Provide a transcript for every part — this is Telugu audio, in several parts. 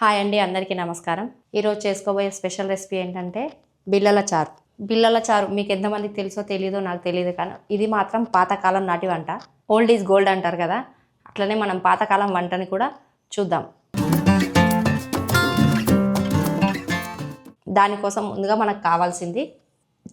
హాయ్ అండి అందరికీ నమస్కారం. ఈరోజు చేసుకోబోయే స్పెషల్ రెసిపీ ఏంటంటే బిల్లల చారు. బిల్లల చారు మీకు ఎంతమందికి తెలుసో తెలియదో నాకు తెలియదు కానీ ఇది మాత్రం పాతకాలం నాటి వంట. ఓల్డ్ ఈజ్ గోల్డ్ అంటారు కదా అట్లనే మనం పాతకాలం వంటని కూడా చూద్దాం. దానికోసం ముందుగా మనకు కావాల్సింది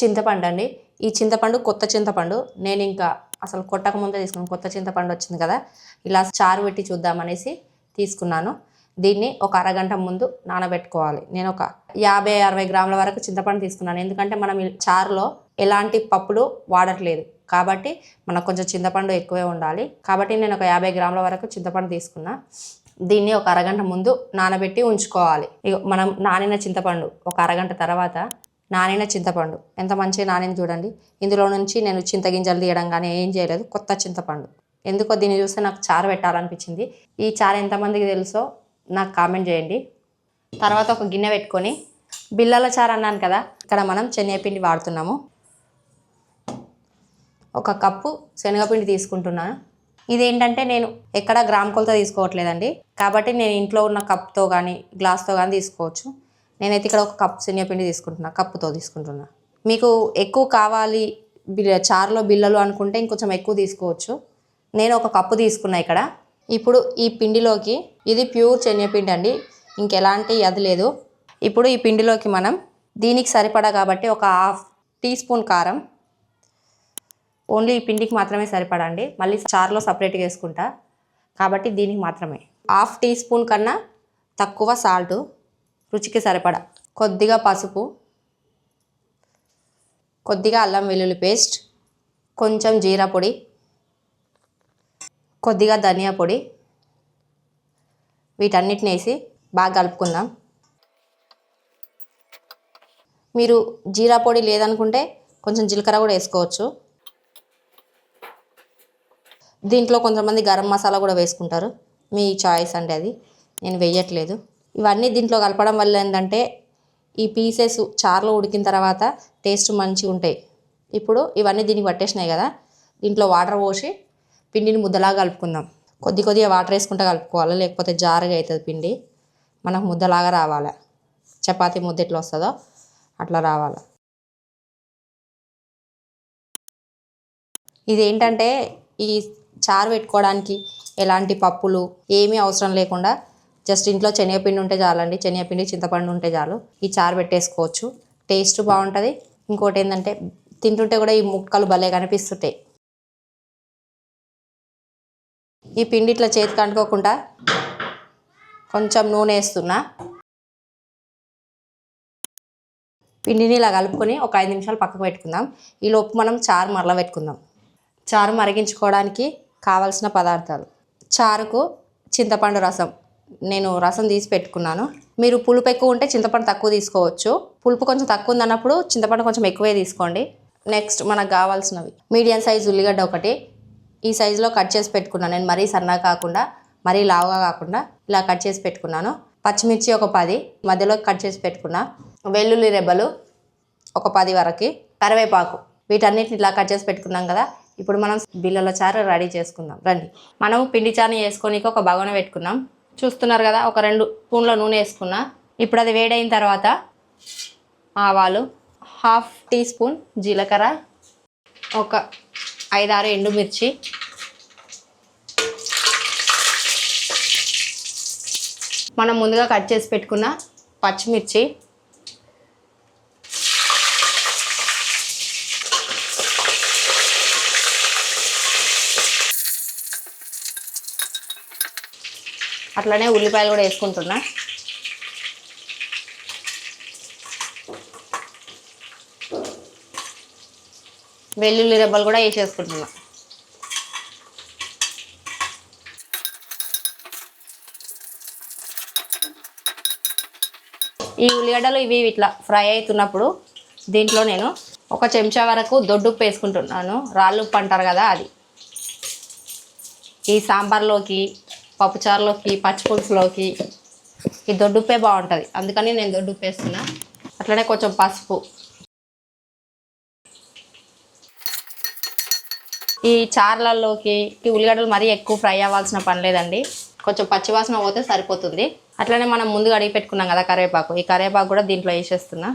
చింతపండు అండి. ఈ చింతపండు కొత్త చింతపండు నేను ఇంకా అసలు కొట్టక ముందే తీసుకున్నాను కొత్త చింతపండు వచ్చింది కదా ఇలా చారు పెట్టి చూద్దామనేసి తీసుకున్నాను. దీన్ని ఒక అరగంట ముందు నానబెట్టుకోవాలి. నేను ఒక యాభై అరవై గ్రాముల వరకు చింతపండు తీసుకున్నాను. ఎందుకంటే మనం చారులో ఎలాంటి పప్పులు వాడట్లేదు. కాబట్టి మనకు కొంచెం చింతపండు ఎక్కువే ఉండాలి. కాబట్టి నేను ఒక యాభై గ్రాముల వరకు చింతపండు తీసుకున్నా. దీన్ని ఒక అరగంట ముందు నానబెట్టి ఉంచుకోవాలి. మనం నానిన చింతపండు ఒక అరగంట తర్వాత నానిన చింతపండు. ఎంత మంచిగా నానింది చూడండి. ఇందులో నుంచి నేను చింతగింజలు తీయడం కానీ ఏం చేయలేదు. కొత్త చింతపండు. ఎందుకో దీన్ని చూస్తే నాకు చారు పెట్టాలనిపించింది. ఈ చారు ఎంతమందికి తెలుసో నాకు కామెంట్ చేయండి. తర్వాత ఒక గిన్నె పెట్టుకొని బిల్లల చారు అన్నాను కదా ఇక్కడ మనం శనగపిండి వాడుతున్నాము. ఒక కప్పు శనగపిండి తీసుకుంటున్నాను ఇదేంటంటే నేను ఎక్కడ గ్రామ్ కొలత తీసుకోవట్లేదండి. కాబట్టి నేను ఇంట్లో ఉన్న కప్తో కానీ గ్లాస్తో కానీ తీసుకోవచ్చు. నేనైతే ఇక్కడ ఒక కప్ శనగపిండి తీసుకుంటున్నా కప్పుతో తీసుకుంటున్నా. మీకు ఎక్కువ కావాలి బిల్ చారులో బిల్లలు అనుకుంటే ఇంకొంచెం ఎక్కువ తీసుకోవచ్చు. నేను ఒక కప్పు తీసుకున్నా ఇక్కడ. ఇప్పుడు ఈ పిండిలోకి ఇది ప్యూర్ శనగపిండి అండి. ఇంకెలాంటి అది లేదు. ఇప్పుడు ఈ పిండిలోకి మనం దీనికి సరిపడా కాబట్టి ఒక హాఫ్ టీ స్పూన్ కారం. ఓన్లీ ఈ పిండికి మాత్రమే సరిపడండి మళ్ళీ చారులో సపరేట్గా వేసుకుంటా. కాబట్టి దీనికి మాత్రమే. హాఫ్ టీ స్పూన్ కన్నా తక్కువ సాల్ట్ రుచికి సరిపడా. కొద్దిగా పసుపు. కొద్దిగా అల్లం వెల్లుల్లి పేస్ట్. కొంచెం జీరా పొడి. కొద్దిగా ధనియా పొడి. వీటన్నిటిని వేసి బాగా కలుపుకుందాం. మీరు జీరా పొడి లేదనుకుంటే కొంచెం జీలకర్ర కూడా వేసుకోవచ్చు. దీంట్లో కొంతమంది గరం మసాలా కూడా వేసుకుంటారు. మీ చాయిస్ అండి అది. నేను వేయట్లేదు. ఇవన్నీ దీంట్లో కలపడం వల్ల ఏంటంటే ఈ పీసెస్ చారులో ఉడికిన తర్వాత టేస్ట్ మంచిగా ఉంటాయి. ఇప్పుడు ఇవన్నీ దీనికి పట్టేసినాయి కదా. దీంట్లో వాటర్ పోసి పిండిని ముద్దలాగా కలుపుకుందాం. కొద్ది కొద్దిగా వాటర్ వేసుకుంటే కలుపుకోవాలి? లేకపోతే జారుగా అవుతుంది పిండి. మనకు ముద్దలాగా రావాలి? చపాతీ ముద్ద ఎట్లా వస్తుందో అట్లా రావాలి. ఇదేంటంటే ఈ చారు పెట్టుకోవడానికి ఎలాంటి పప్పులు ఏమీ అవసరం లేకుండా జస్ట్ ఇంట్లో శనగపిండి ఉంటే చాలండి. శనగపిండి చింతపండు ఉంటే చాలు. ఈ చారు పెట్టేసుకోవచ్చు. టేస్ట్ బాగుంటుంది. ఇంకోటి ఏంటంటే తింటుంటే కూడా ఈ ముక్కలు భలే కనిపిస్తుంటాయి. ఈ పిండి ఇట్లా చేతికి అంటుకోకుండా కొంచెం నూనె వేస్తున్నా. పిండిని ఇలా కలుపుకొని ఒక ఐదు నిమిషాలు పక్కకు పెట్టుకుందాం. ఈ లోపు మనం చారు మరల పెట్టుకుందాం. చారు మరిగించుకోవడానికి కావలసిన పదార్థాలు. చారుకు చింతపండు రసం. నేను రసం తీసి పెట్టుకున్నాను. మీరు పులుపు ఎక్కువ ఉంటే చింతపండు తక్కువ తీసుకోవచ్చు. పులుపు కొంచెం తక్కువ ఉందన్నప్పుడు చింతపండు కొంచెం ఎక్కువే తీసుకోండి. నెక్స్ట్ మనకు కావాల్సినవి. మీడియం సైజ్ ఉల్లిగడ్డ ఒకటి ఈ సైజులో కట్ చేసి పెట్టుకున్నాను నేను మరీ సన్నగా కాకుండా మరీ లావుగా కాకుండా ఇలా కట్ చేసి పెట్టుకున్నాను. పచ్చిమిర్చి ఒక పది మధ్యలో కట్ చేసి పెట్టుకున్నా. వెల్లుల్లి రెబ్బలు ఒక పది వరకు. కరివేపాకు వీటన్నిటిని ఇలా కట్ చేసి పెట్టుకున్నాం కదా. ఇప్పుడు మనం బిల్లల చారు రెడీ చేసుకుందాం. రండి. మనం పిండి చారుని వేసుకోనికి ఒక బగోన పెట్టుకున్నాం. చూస్తున్నారు కదా ఒక రెండు స్పూన్ల నూనె వేసుకున్నా. ఇప్పుడు అది వేడైన తర్వాత ఆవాలు హాఫ్ టీ స్పూన్ జీలకర్ర ఒక ఐదారు ఎండుమిర్చి. మనం ముందుగా కట్ చేసి పెట్టుకున్న పచ్చిమిర్చి. అట్లనే ఉల్లిపాయలు కూడా వేసుకుంటున్నా. వెల్లుల్లి రెబ్బలు కూడా వేసేసుకుంటున్నా. ఈ ఉల్లిగడ్డలు ఇవి ఇట్లా ఫ్రై అవుతున్నప్పుడు దీంట్లో నేను ఒక చెంచా వరకు దొడ్డుప్పు వేసుకుంటున్నాను. రాళ్ళు ఉప్పు అంటారు కదా అది. ఈ సాంబార్లోకి పప్పుచారులోకి పచ్చిపులుసులోకి ఈ దొడ్డుప్పే బాగుంటుంది. అందుకని నేను దొడ్డుప్పు వేస్తున్నా. అట్లనే కొంచెం పసుపు ఈ చార్లలోకి ఈ ఉల్లిగడ్డలు మరీ ఎక్కువ ఫ్రై అవ్వాల్సిన పని లేదండి. కొంచెం పచ్చివాసన పోతే సరిపోతుంది. అట్లనే మనం ముందుగా అడిగి పెట్టుకున్నాం కదా కరివేపాకు ఈ కరివేపాకు కూడా దీంట్లో వేసేస్తున్నా.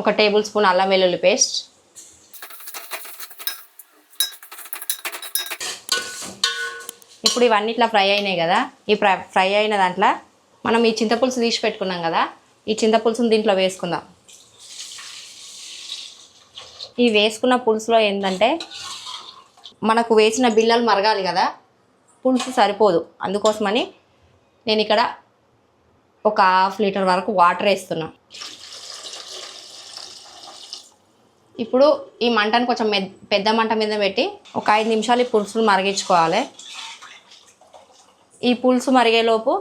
ఒక టేబుల్ స్పూన్ అల్లం వెల్లుల్లి పేస్ట్. ఇప్పుడు ఇవన్నీ ఇట్లా ఫ్రై అయినాయి కదా. ఈ ఫ్రై ఫ్రై అయిన దాంట్లో మనం ఈ చింతపులుసు తీసి పెట్టుకున్నాం కదా. ఈ చింతపులుసుని దీంట్లో వేసుకుందాం. ఈ వేసుకున్న పులుసులో ఏంటంటే మనకు వేసిన బిళ్ళలు మరగాలి కదా పులుసు సరిపోదు. అందుకోసమని నేను ఇక్కడ ఒక హాఫ్ లీటర్ వరకు వాటర్ వేస్తున్నా. ఇప్పుడు ఈ మంటను కొంచెం పెద్ద మంట మీద పెట్టి ఒక ఐదు నిమిషాలు ఈ పులుసును మరిగించుకోవాలి. ఈ పులుసు మరిగేలోపు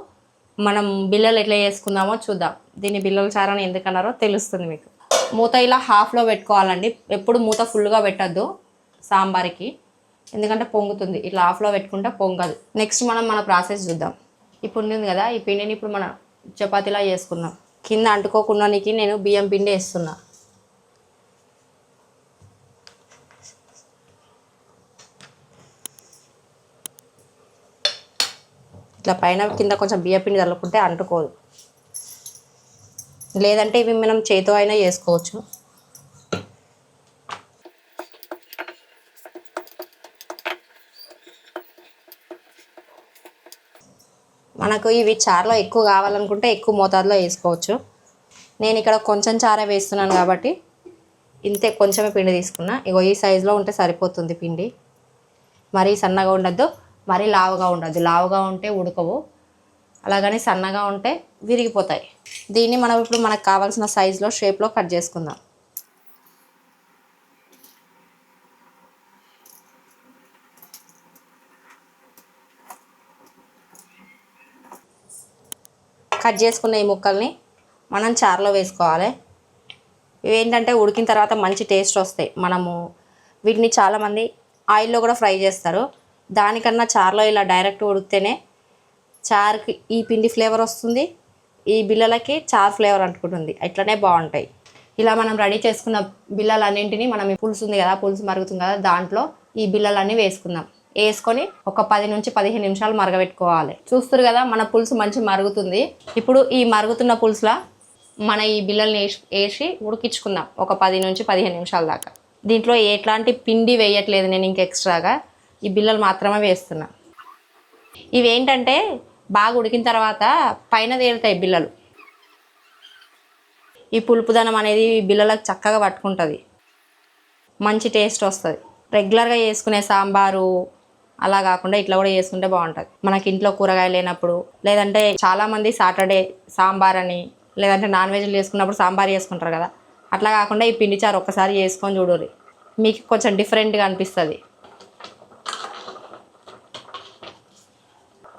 మనం బిల్లలు ఎట్లా చేసుకుందామో చూద్దాం. దీన్ని బిల్లల చారని ఎందుకన్నారో తెలుస్తుంది మీకు. మూత ఇలా హాఫ్లో పెట్టుకోవాలండి. ఎప్పుడు మూత ఫుల్గా పెట్టద్దు సాంబార్కి. ఎందుకంటే పొంగుతుంది. ఇట్లా హాఫ్లో పెట్టుకుంటే పొంగదు. నెక్స్ట్ మనం మన ప్రాసెస్ చూద్దాం. ఇప్పుడు ఉంది కదా ఈ పిండిని ఇప్పుడు మనం చపాతీలా చేసుకున్నాం. కింద అంటుకోకుండానికి నేను బియ్యం పిండి వేస్తున్నా. ఇట్లా పైన కింద కొంచెం బియ్యం పిండి చల్లుకుంటే అంటుకోదు. లేదంటే ఇవి మనం చేతితో అయినా చేసుకోవచ్చు. మనకు ఇవి చారులో ఎక్కువ కావాలనుకుంటే ఎక్కువ మోతాదులో వేసుకోవచ్చు. నేను ఇక్కడ కొంచెం చారే వేస్తున్నాను కాబట్టి ఇంతే కొంచెమే పిండి తీసుకున్నా. ఇగో ఈ సైజులో ఉంటే సరిపోతుంది పిండి. మరీ సన్నగా ఉండద్దు మరీ లావుగా ఉండద్దు. లావుగా ఉంటే ఉడకవు. అలాగని సన్నగా ఉంటే విరిగిపోతాయి. దీన్ని మనం ఇప్పుడు మనకు కావాల్సిన సైజులో షేప్లో కట్ చేసుకుందాం. కట్ చేసుకున్న ఈ ముక్కల్ని మనం చారులో వేసుకోవాలి. ఇవి ఏంటంటే ఉడికిన తర్వాత మంచి టేస్ట్ వస్తాయి. మనము వీటిని చాలామంది ఆయిల్లో కూడా ఫ్రై చేస్తారు. దానికన్నా చారులో ఇలా డైరెక్ట్ ఉడికితేనే చారుకి ఈ పిండి ఫ్లేవర్ వస్తుంది. ఈ బిల్లలకి చారు ఫ్లేవర్ అంటుకుంటుంది. ఇట్లనే బాగుంటాయి. ఇలా మనం రెడీ చేసుకున్న బిల్లలన్నింటినీ మనం ఈ పులుసు ఉంది కదా పులుసు మరుగుతుంది కదా దాంట్లో ఈ బిల్లలన్నీ వేసుకుందాం. వేసుకొని ఒక పది నుంచి పదిహేను నిమిషాలు మరగబెట్టుకోవాలి. చూస్తారు కదా మన పులుసు మంచి మరుగుతుంది. ఇప్పుడు ఈ మరుగుతున్న పులుసులా మన ఈ బిల్లల్ని వేసి వేసి ఉడికించుకుందాం. ఒక పది నుంచి పదిహేను నిమిషాల దాకా. దీంట్లో ఎట్లాంటి పిండి వేయట్లేదు నేను ఇంక ఎక్స్ట్రాగా ఈ బిల్లలు మాత్రమే వేస్తున్నా. ఇవి ఏంటంటే బాగా ఉడికిన తర్వాత పైన తేలుతాయి బిల్లలు ఈ పులుపుదనం అనేది ఈ చక్కగా పట్టుకుంటుంది. మంచి టేస్ట్ వస్తుంది. రెగ్యులర్గా చేసుకునే సాంబారు అలా కాకుండా ఇట్లా కూడా చేసుకుంటే బాగుంటుంది. మనకి ఇంట్లో కూరగాయలు లేనప్పుడు లేదంటే చాలామంది సాటర్డే సాంబార్ అని లేదంటే నాన్ వెజ్లు చేసుకున్నప్పుడు సాంబార్ చేసుకుంటారు కదా. అట్లా కాకుండా ఈ పిండి చారు ఒక్కసారి చేసుకొని చూడుర్రి. మీకు కొంచెం డిఫరెంట్గా అనిపిస్తుంది.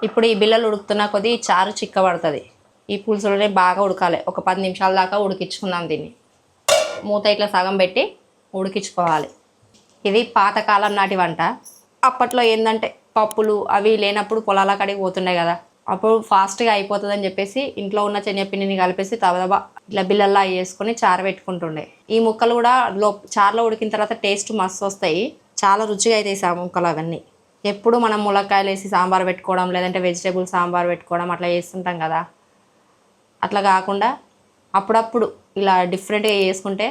ఇప్పుడు ఈ బిల్లలు ఉడుకుతున్న కొద్దీ చారు చిక్కబడుతుంది. ఈ పులుసులోనే బాగా ఉడకాలి. ఒక పది నిమిషాల దాకా ఉడికించుకుందాం దీన్ని. మూత ఇట్లా సగం పెట్టి ఉడికించుకోవాలి. ఇది పాతకాలం నాటి వంట. అప్పట్లో ఏంటంటే పప్పులు అవి లేనప్పుడు పొలాల కాడికి పోతుండే కదా. అప్పుడు ఫాస్ట్గా అయిపోతుందని చెప్పేసి ఇంట్లో ఉన్న శనగపిండిని కలిపేసి తవదబా ఇట్లా బిల్లల్లా వేసుకొని చారు పెట్టుకుంటుండే. ఈ ముక్కలు కూడా లో చారులో ఉడికిన తర్వాత టేస్ట్ మస్తు వస్తాయి. చాలా రుచిగా అవుతాయి సా ముక్కలు అవన్నీ. ఎప్పుడు మనం ములక్కాయలు వేసి సాంబార్ పెట్టుకోవడం లేదంటే వెజిటేబుల్ సాంబార్ పెట్టుకోవడం అట్లా చేస్తుంటాం కదా. అట్లా కాకుండా అప్పుడప్పుడు ఇలా డిఫరెంట్గా చేసుకుంటే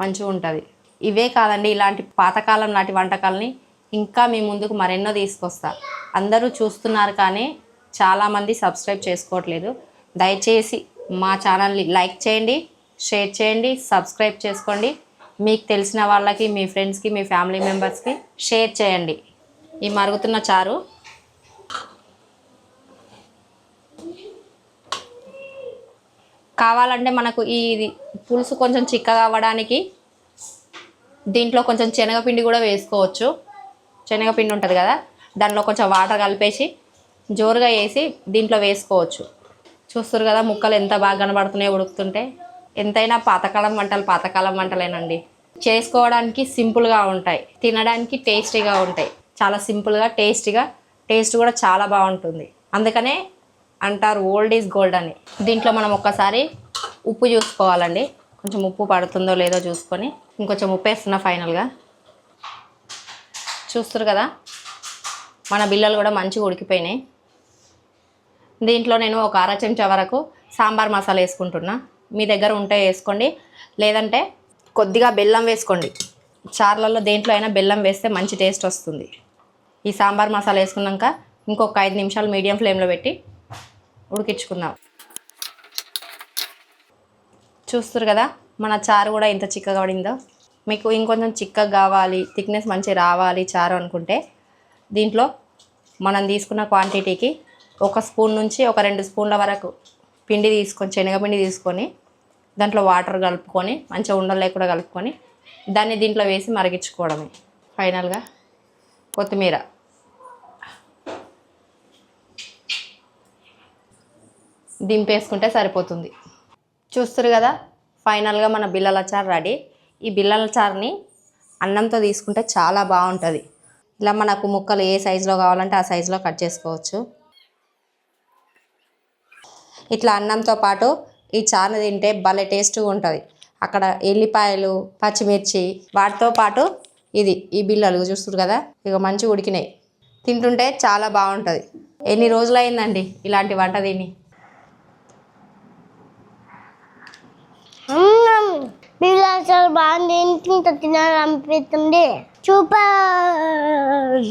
మంచిగా ఉంటుంది. ఇవే కాదండి ఇలాంటి పాతకాలం నాటి వంటకాలని ఇంకా మీ ముందుకు మరెన్నో తీసుకొస్తా. అందరూ చూస్తున్నారు కానీ చాలామంది సబ్స్క్రైబ్ చేసుకోవట్లేదు. దయచేసి మా ఛానల్ని లైక్ చేయండి షేర్ చేయండి సబ్స్క్రైబ్ చేసుకోండి. మీకు తెలిసిన వాళ్ళకి మీ ఫ్రెండ్స్కి మీ ఫ్యామిలీ మెంబర్స్కి షేర్ చేయండి. ఈ మరుగుతున్న చారు. కావాలంటే మనకు ఈ ఇది పులుసు కొంచెం చిక్కగా అవ్వడానికి దీంట్లో కొంచెం శనగపిండి కూడా వేసుకోవచ్చు. శనగపిండి ఉంటుంది కదా దానిలో కొంచెం వాటర్ కలిపేసి జోరుగా వేసి దీంట్లో వేసుకోవచ్చు. చూస్తారు కదా ముక్కలు ఎంత బాగా కనబడుతున్నాయో ఉడుకుతుంటే. ఎంతైనా పాతకాలం వంటలు పాతకాలం వంటలేనండి. చేసుకోవడానికి సింపుల్గా ఉంటాయి తినడానికి టేస్టీగా ఉంటాయి. చాలా సింపుల్గా టేస్టీగా టేస్ట్ కూడా చాలా బాగుంటుంది. అందుకనే అంటారు ఓల్డ్ ఈజ్ గోల్డ్ అని. దీంట్లో మనం ఒక్కసారి ఉప్పు చూసుకోవాలండి. కొంచెం ఉప్పు పడుతుందో లేదో చూసుకొని ఇంకొంచెం ఉప్పు వేస్తున్నా ఫైనల్గా. చూస్తారు కదా? మన బిల్లలు కూడా మంచిగా ఉడికిపోయినాయి. దీంట్లో నేను ఒక అర చెంచా వరకు సాంబార్ మసాలా వేసుకుంటున్నా. మీ దగ్గర ఉంటే వేసుకోండి. లేదంటే కొద్దిగా బెల్లం వేసుకోండి. చార్లలో దేంట్లో అయినా బెల్లం వేస్తే మంచి టేస్ట్ వస్తుంది. ఈ సాంబార్ మసాలా వేసుకున్నాక ఇంకొక ఐదు నిమిషాలు మీడియం ఫ్లేమ్లో పెట్టి ఉడికించుకుందాం. చూస్తారు కదా మన చారు కూడా ఎంత చిక్కగా పడిందో? మీకు ఇంకొంచెం చిక్కగా కావాలి థిక్నెస్ మంచి రావాలి చారు అనుకుంటే దీంట్లో మనం తీసుకున్న క్వాంటిటీకి ఒక స్పూన్ నుంచి ఒక రెండు స్పూన్ల వరకు పిండి తీసుకొని శనగపిండి తీసుకొని దాంట్లో వాటర్ కలుపుకొని మంచిగా ఉండలు లేకుండా కలుపుకొని దాన్ని దీంట్లో వేసి మరిగించుకోవడమే. ఫైనల్గా కొత్తిమీర. దింపేసుకుంటే సరిపోతుంది. చూస్తారు కదా ఫైనల్గా మన బిల్లల చారు రెడీ. ఈ బిల్లల చారుని అన్నంతో తీసుకుంటే చాలా బాగుంటుంది. ఇలా మనకు ముక్కలు ఏ సైజులో కావాలంటే ఆ సైజులో కట్ చేసుకోవచ్చు. ఇట్లా అన్నంతో పాటు ఈ చారుని తింటే భలే టేస్ట్గా ఉంటుంది. అక్కడ ఎల్లిపాయలు పచ్చిమిర్చి వాటితో పాటు ఇది ఈ బిల్లలు చూస్తారు కదా ఇక మంచిగా ఉడికినాయి. తింటుంటే చాలా బాగుంటుంది. ఎన్ని రోజులు అయిందండి ఇలాంటి వంట తిని? బిర్లా అసలు బాగుంది ఇంత తినాలనిపిస్తుంది? సూపర్